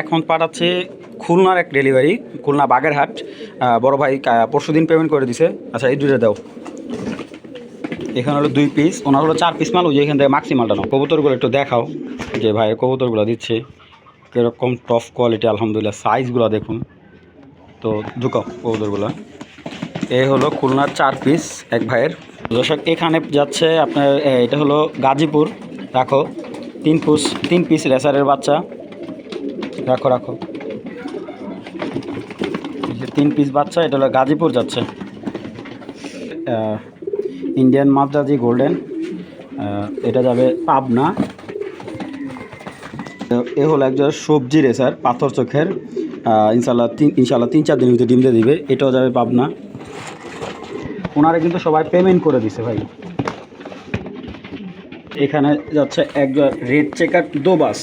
এখন পাঠাচ্ছে খুলনার এক ডেলিভারি খুলনা বাগেরহাট। বড় ভাই পরশু দিন পেমেন্ট করে দিছে। আচ্ছা এই দুইটা দাও। এখানে হলো দুই পিস ওনার হলো চার পিস মাল, ওই যে এখান থেকে মাক্সি মালটা নাও। কবুতরগুলো একটু দেখাও, যে ভাই কবুতরগুলো দিচ্ছে। কীরকম টপ কোয়ালিটি আলহামদুলিল্লাহ সাইজগুলো দেখুন। তো ঢুকাও কবুতরগুলো। এ হলো খুলনার চার পিস এক ভাইয়ের। দর্শক, এখানে যাচ্ছে আপনার এটা হলো গাজীপুর, রাখো। তিন পিস তিন পিস রেসারের বাচ্চা। রাখো রাখো। তিন পিস বাচ্চা, এটা হলো গাজীপুর যাচ্ছে। ইন্ডিয়ান মাদ্রাজি গোল্ডেন এটা যাবে পাবনা। এ হলো একজন সবজি রেসার, পাথর চোখের ইনশাল্লাহ তিন ইনশাল্লাহ তিন, চার দিনের ভিতরে ডিম দিয়ে দিবে। এটাও যাবে পাবনা। ওনারা কিন্তু সবাই পেমেন্ট করে দিছে ভাই। এখানে যাচ্ছে একজন রেড চেকার দোবাস।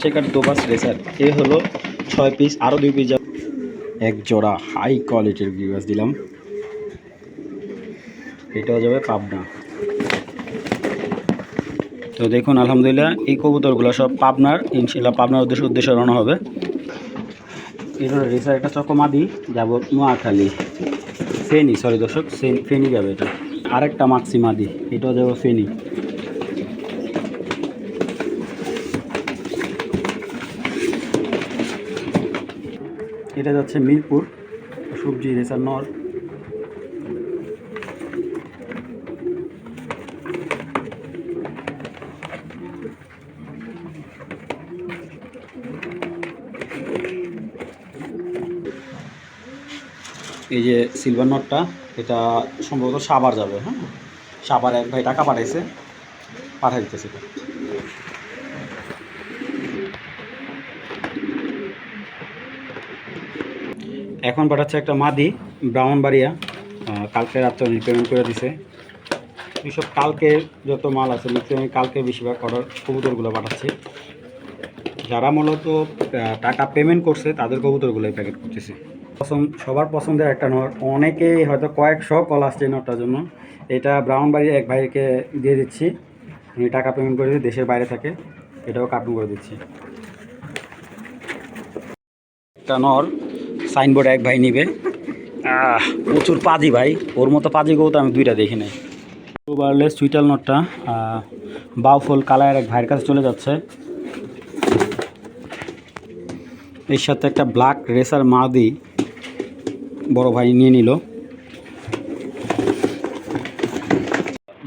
চেকার দোবাস রেসার এ হলো ছয় পিস আরও দুই পিস এক জোড়া হাই কোয়ালিটির ভিউয়ার্স দিলাম। এটাও যাবে পাবনা। তো দেখুন, আলহামদুলিল্লাহ, এই কবুতরগুলো সব পাবনার ইনশাল্লাহ পাবনার উদ্দেশ্যে উদ্দেশ্যে রওনা হবে। এটা রেসার একটা চকমাদি, যাব নোয়াখালী। ফেনি সরি দর্শক, ফেনি যাবে এটা। আরেকটা মাক্সি মাদি, এটাও যাবে ফেনি। এটা যাচ্ছে মিরপুর, সবজি রেসার নর এই যে সিলভার নটটা এটা সম্ভবত সাবার যাবে হ্যাঁ? সাবার এক ভাই টাকা পাঠাইছে পাঠাই দিতেছে এখন পাঠাচ্ছে একটা মাদি, ব্রাহ্মণবাড়িয়া কালকে রাত্রে পেমেন্ট করে দিছে। এইসব কালকে যত মাল আছে ম্যাক্সিমাম কালকে বেশিরভাগ অর্ডার কবুতরগুলো পাঠাচ্ছি। যারা মূলত টাকা পেমেন্ট করছে, তাদের কবুতরগুলোই প্যাকেট করতেছে। পছন্দ, সবার পছন্দের একটা নট অনেকেই হয়তো কয়েকশো কল আসছে নটটার জন্য। এটা ব্রাহ্মণবাড়ির এক ভাইকে দিয়ে দিচ্ছি। উনি টাকা পেমেন্ট করে দেশের বাইরে থাকে। এটাও কার্টুন করে দিচ্ছি। একটা নর সাইনবোর্ড এক ভাই নিবে। প্রচুর পাজি ভাই। ওর মতো পাজি গৌ তো আমি দুইটা দেখি নাই। বারলেস সুইটাল নটটা বাউফল কালার এক ভাইয়ের কাছে চলে যাচ্ছে। এর সাথে একটা ব্ল্যাক রেসার মাদি বড় ভাই নিয়ে নিল।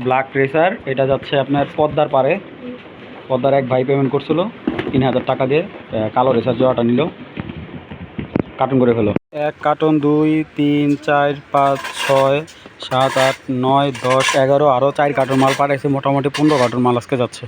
ব্ল্যাক রেসার, এটা যাচ্ছে আপনার পদ্মার পারে। পদ্মার এক ভাই পেমেন্ট করছিল, তিন হাজার টাকা দিয়ে কালো রেসার জোড়াটা নিল। কার্টুন করে ফেলো। এক কার্টন, দুই, তিন, চার, পাঁচ, ছয়, সাত, আট, নয়, দশ, এগারো, আরও চার কার্টন মাল পাঠাইছে। মোটামুটি পনেরো কার্টন মাল আজকে যাচ্ছে।